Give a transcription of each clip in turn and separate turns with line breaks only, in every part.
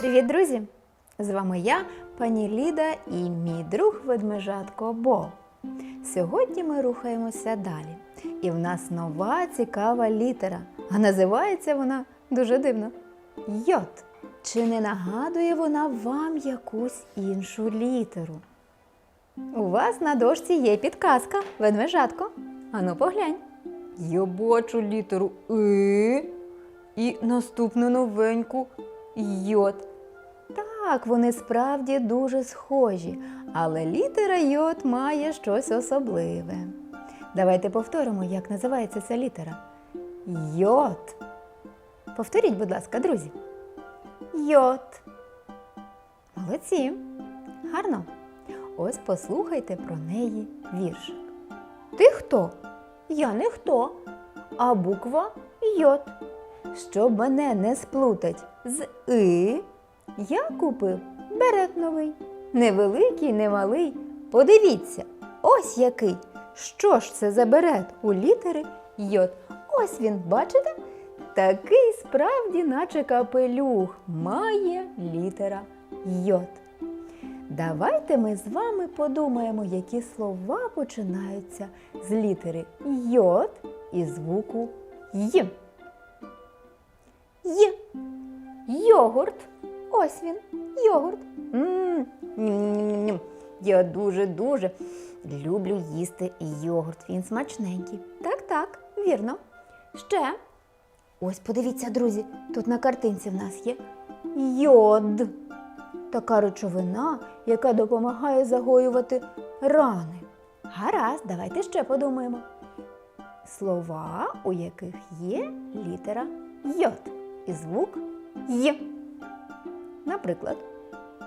Привіт, друзі! З вами я, пані Ліда і мій друг ведмежатко Бо. Сьогодні ми рухаємося далі. І в нас нова цікава літера. А називається вона дуже дивно. Йод. Чи не нагадує вона вам якусь іншу літеру? У вас на дошці є підказка, ведмежатко. Ану поглянь. Я бачу літеру И і наступну новеньку йод. Так, вони справді дуже схожі, але літера йод має щось особливе. Давайте повторимо, як називається ця літера. Йод. Повторіть, будь ласка, друзі. Йод. Молодці. Гарно. Ось послухайте про неї віршик. Ти хто? Я не хто, а буква йод. Щоб мене не сплутать з и, я купив берет новий. Невеликий, не малий. Подивіться, ось який. Що ж це за берет у літери йод? Ось він, бачите? Такий справді, наче капелюх, має літера йод. Давайте ми з вами подумаємо, які слова починаються з літери йод і звуку й. Й. Йогурт. Ось він. Йогурт. Я дуже-дуже люблю їсти йогурт. Він смачненький. Так, так, вірно. Ще. Ось подивіться, друзі, тут на картинці в нас є йод. Така речовина, яка допомагає загоювати рани. Гаразд, давайте ще подумаємо. Слова, у яких є літера йод і звук Й. Наприклад,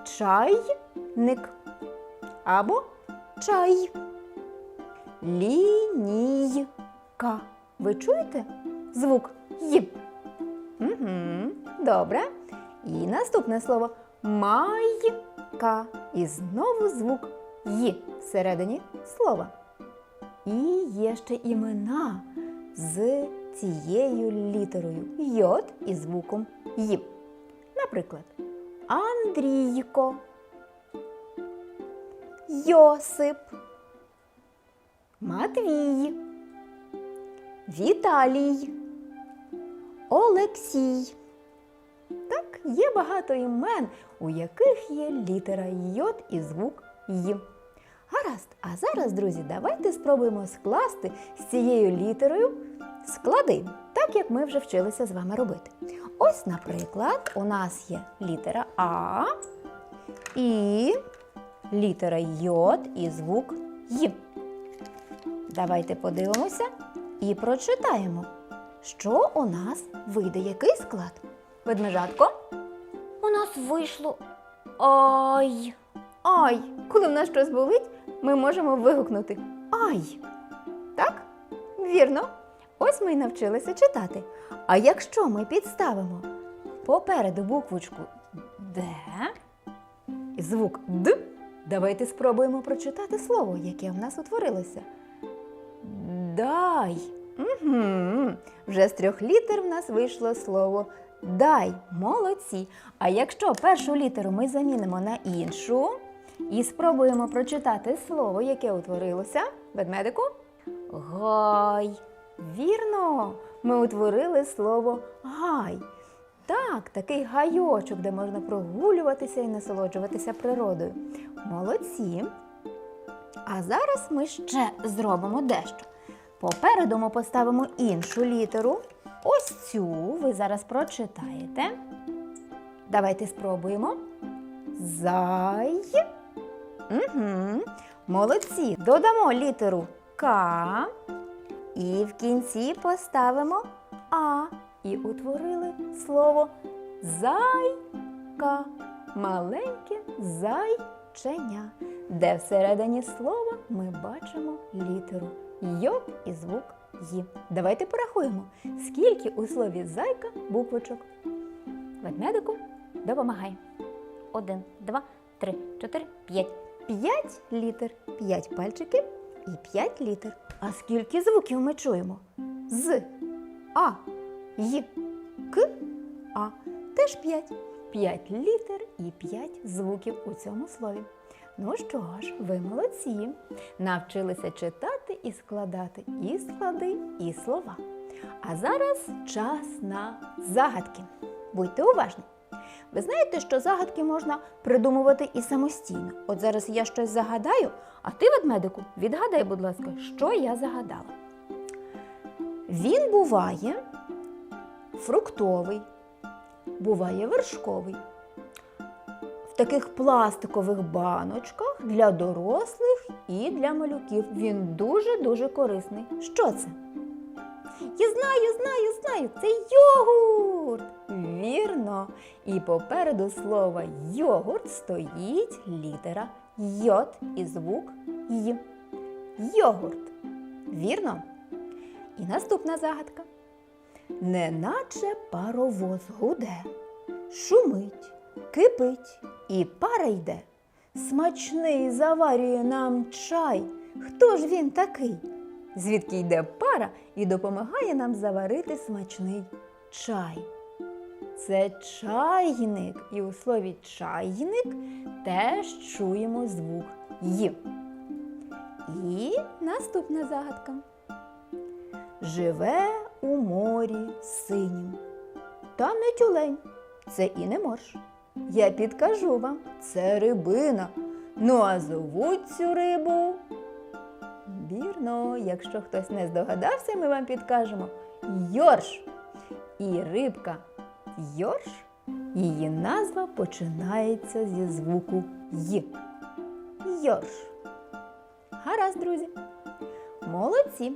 чайник або чай. Лінійка. Ви чуєте звук Й? Угу, добре. І наступне слово майка. І знову звук Й всередині слова. І є ще імена з цією літерою йод і звуком Й. Наприклад, Андрійко, Йосип, Матвій, Віталій, Олексій. Так, є багато імен, у яких є літера йод і звук Й. Гаразд, а зараз, друзі, давайте спробуємо скласти з цією літерою склади, так як ми вже вчилися з вами робити. Ось, наприклад, у нас є літера А і літера Й і звук Й. Давайте подивимося і прочитаємо, що у нас вийде який склад. Ведмежатко? У нас вийшло Ай. Ай. Коли в нас щось болить, ми можемо вигукнути Ай. Так? Вірно. Ось ми й навчилися читати. А якщо ми підставимо попереду буквочку Д звук Д, давайте спробуємо прочитати слово, яке в нас утворилося. Дай. Угу. Вже з трьох літер в нас вийшло слово дай. Молодці. А якщо першу літеру ми замінимо на іншу і спробуємо прочитати слово, яке утворилося, ведмедику? Гай. Вірно, ми утворили слово гай. Так, такий гайочок, де можна прогулюватися і насолоджуватися природою. Молодці. А зараз ми ще зробимо дещо. Попереду ми поставимо іншу літеру. Ось цю ви зараз прочитаєте. Давайте спробуємо. Зай. Угу. Молодці. Додамо літеру К. І в кінці поставимо А. І утворили слово зайка. Маленьке зайченя, де всередині слова ми бачимо літеру Йод і звук Ї. Давайте порахуємо, скільки у слові зайка буквочок. Ведмедику допомагай. Один, два, три, чотири, п'ять. П'ять літер, п'ять пальчиків і п'ять літер. А скільки звуків ми чуємо? З, А, Й, К, А. Теж п'ять. 5 літер і 5 звуків у цьому слові. Ну що ж, ви молодці. Навчилися читати і складати і склади, і слова. А зараз час на загадки. Будьте уважні. Ви знаєте, що загадки можна придумувати і самостійно. От зараз я щось загадаю, а ти, ведмедику, відгадай, будь ласка, що я загадала. Він буває фруктовий, буває вершковий. В таких пластикових баночках для дорослих і для малюків. Він дуже-дуже корисний. Що це? Я знаю, знаю, знаю, це йогурт. Вірно. І попереду слова йогурт стоїть літера йод і звук й. Йогурт. Вірно? І наступна загадка. Неначе паровоз гуде, шумить, кипить і пара йде. Смачний заварює нам чай. Хто ж він такий? Звідки йде пара і допомагає нам заварити смачний чай? Це чайник, і у слові чайник теж чуємо звук Й. І наступна загадка. Живе у морі синім. Та не тюлень, це і не морж. Я підкажу вам, це рибина. Ну а зовуть цю рибу. Вірно, якщо хтось не здогадався, ми вам підкажемо Йорш. І рибка Йорш, її назва починається зі звуку Й. Йорш. Гаразд, друзі. Молодці.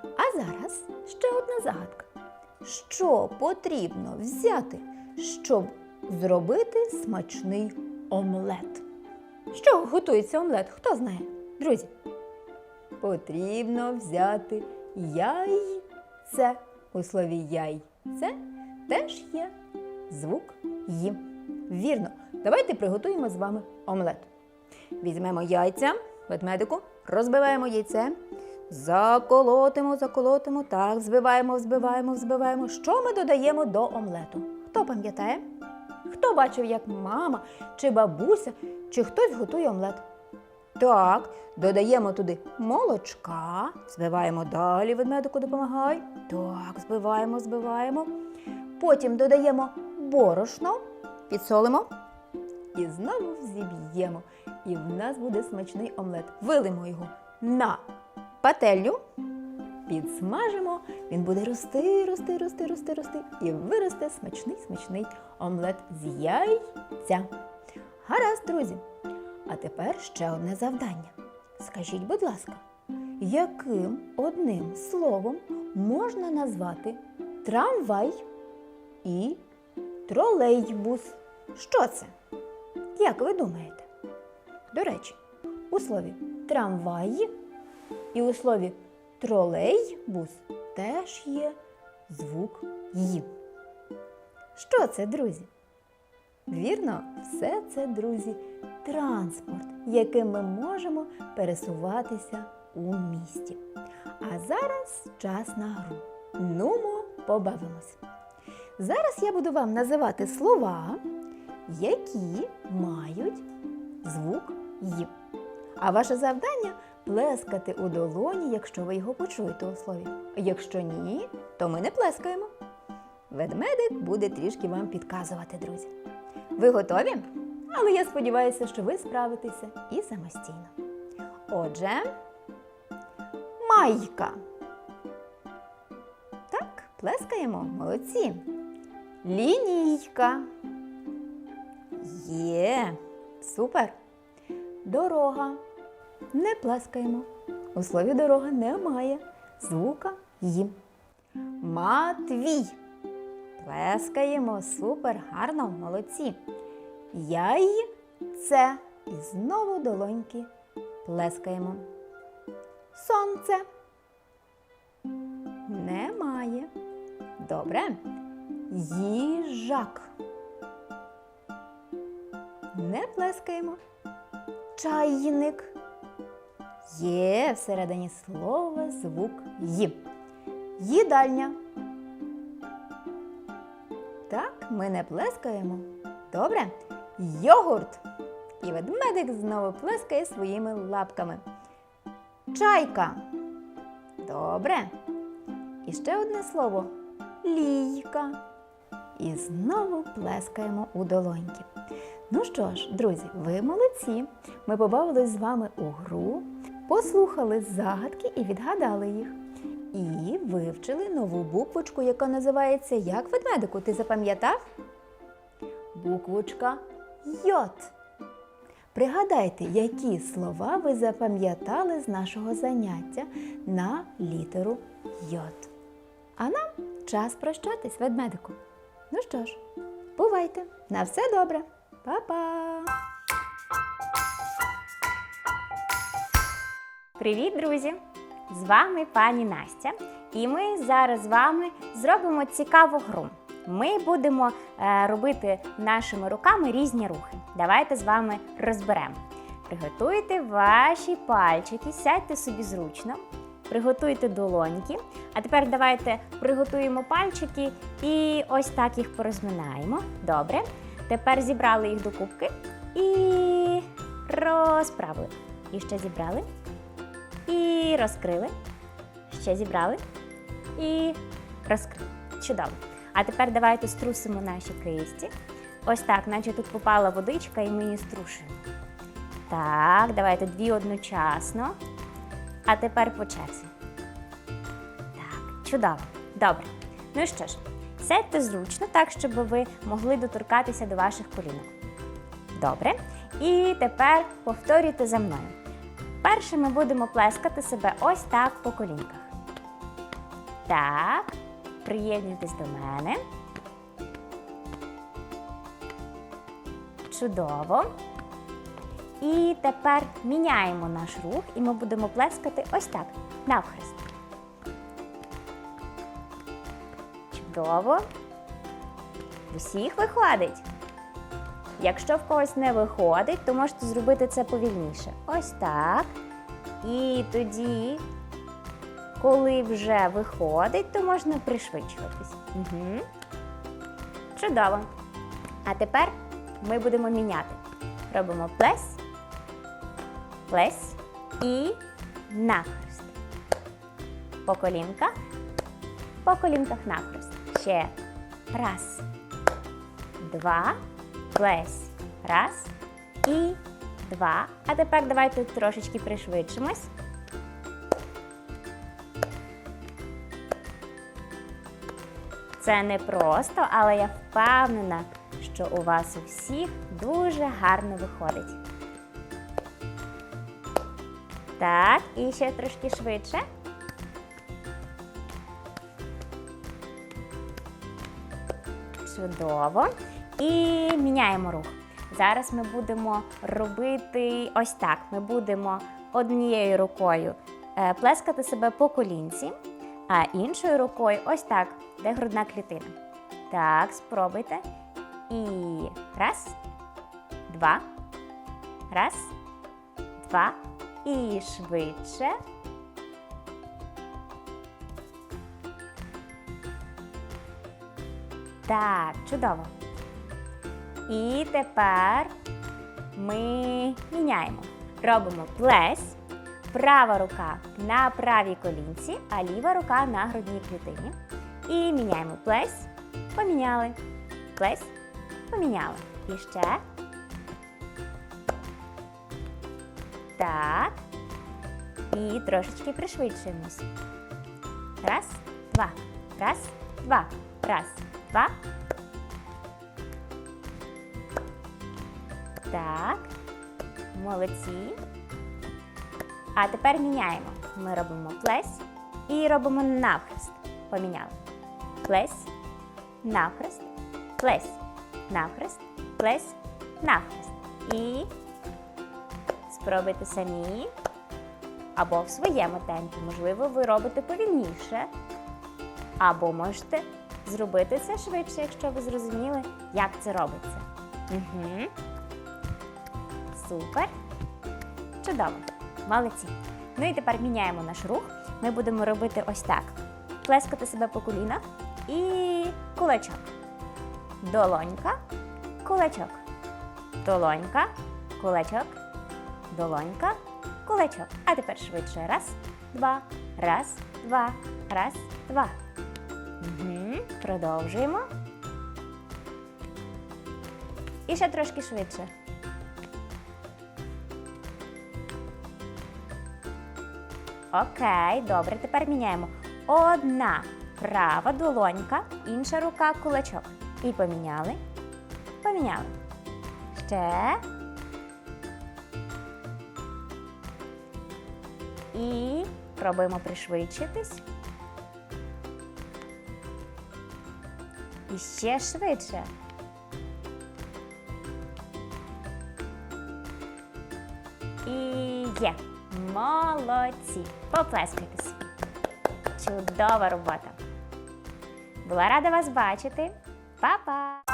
А зараз ще одна загадка. Що потрібно взяти, щоб зробити смачний омлет? Чого готується омлет? Хто знає? Друзі? Потрібно взяти яйце. У слові яйце теж є звук Й. Вірно, давайте приготуємо з вами омлет. Візьмемо яйця, ведмедику, розбиваємо яйце, заколотимо, заколотимо, так, збиваємо, взбиваємо, взбиваємо. Що ми додаємо до омлету? Хто пам'ятає? Хто бачив, як мама чи бабуся, чи хтось готує омлет? Так, додаємо туди молочка, збиваємо далі, ведмедику допомагай. Так, збиваємо, збиваємо. Потім додаємо борошно, підсолимо і знову зіб'ємо. І в нас буде смачний омлет. Вилимо його на пательню, підсмажимо, він буде рости, рости, рости, рости, рости. І виросте смачний, смачний омлет з яйця. Гаразд, друзі. А тепер ще одне завдання. Скажіть, будь ласка, яким одним словом можна назвати трамвай і тролейбус? Що це? Як ви думаєте? До речі, у слові трамвай і у слові тролейбус теж є звук «й». Що це, друзі? Вірно, все це, друзі, транспорт, яким ми можемо пересуватися у місті. А зараз час на гру. Нумо, побавимось. Зараз я буду вам називати слова, які мають звук «й». А ваше завдання плескати у долоні, якщо ви його почуєте у слові. Якщо ні, то ми не плескаємо. Ведмедик буде трішки вам підказувати, друзі. Ви готові? Але я сподіваюся, що ви справитеся і самостійно. Отже, майка. Так, плескаємо, молодці. Лінійка. Є, супер. Дорога. Не плескаємо. У слові дорога немає звука «й». Матвій. Плескаємо, супер, гарно, молодці. Яйце. І знову долоньки плескаємо. Сонце. Немає. Добре. Їжак. Не плескаємо. Чайник. Є всередині слова звук «й». Їдальня. Так, ми не плескаємо, Добре? Йогурт. І ведмедик знову плескає своїми лапками. Чайка. Добре. І ще одне слово лійка. І знову плескаємо у долоньки. Ну що ж, друзі, ви молодці. Ми побавились з вами у гру, послухали загадки і відгадали їх. І вивчили нову буквочку, яка називається як ведмедику. Ти запам'ятав? Буквочка Йот. Пригадайте, які слова ви запам'ятали з нашого заняття на літеру Йот. А нам час прощатись, ведмедику. Ну що ж, бувайте! На все добре! Па-па!
Привіт, друзі! З вами пані Настя, і ми зараз з вами зробимо цікаву гру. Ми будемо е, робити нашими руками різні рухи. Давайте з вами розберемо. Приготуйте ваші пальчики, сядьте собі зручно, приготуйте долоньки. А тепер давайте приготуємо пальчики і ось так їх порозминаємо. Добре. Тепер зібрали їх до кубки і розправили. І ще зібрали. І розкрили. Ще зібрали. І розкрили. Чудово. А тепер давайте струсимо наші кисті. Ось так, наче тут попала водичка, і ми її струшуємо. Так, давайте дві одночасно. А тепер по черзі. Так, чудово. Добре. Ну що ж, сядьте зручно, так, щоб ви могли доторкатися до ваших колінок. Добре. І тепер повторюйте за мною. Перше ми будемо плескати себе ось так по колінках. Так, приєднуйтесь до мене. Чудово. І тепер міняємо наш рух, і ми будемо плескати ось так, навхрест. Чудово. Усіх виходить. Якщо в когось не виходить, то можете зробити це повільніше. Ось так. І тоді, коли вже виходить, то можна пришвидшуватись. Угу. Чудово. А тепер ми будемо міняти. Робимо плес, плес і нахрест. По колінках, по колінках нахрест. Ще раз, два, плес. Раз і два. А тепер давайте трошечки пришвидшимось. Це не просто, але я впевнена, що у вас у всіх дуже гарно виходить. Так, і ще трошки швидше. Чудово. І міняємо рух. Зараз ми будемо робити ось так. Ми будемо однією рукою е, плескати себе по колінці, а іншою рукою ось так, де грудна клітина. Так, спробуйте. І раз, два, раз, два. І швидше. Так, чудово. І тепер ми міняємо. Робимо плес. Права рука на правій колінці, а ліва рука на грудній клітині. І міняємо плес. Поміняли. Плес. Поміняли. І ще. Так. І трошечки пришвидшуємось. Раз, два. Раз, два. Раз, два. Так. Молодці. А тепер міняємо. Ми робимо плес і робимо навхрест. Поміняли. Плес, навхрест, плес, навхрест, плес, навхрест. І спробуйте самі або в своєму темпі. Можливо, ви робите повільніше. Або можете зробити це швидше, якщо ви зрозуміли, як це робиться. Угу. Супер. Чудово. Молодці. Ну і тепер міняємо наш рух. Ми будемо робити ось так: плескати себе по колінах і кулачок. Долонька, кулачок. Долонька, кулачок, долонька, кулачок. А тепер швидше. Раз, два, раз, два, раз, два. Угу. Продовжуємо. І ще трошки швидше. Окей, добре, тепер міняємо. Одна права долонька, інша рука кулачок. І поміняли. Поміняли. Ще. І пробуємо пришвидшитись. І ще швидше. І є. Молодці. Поплескайтесь. Чудова робота. Була рада вас бачити. Па-па!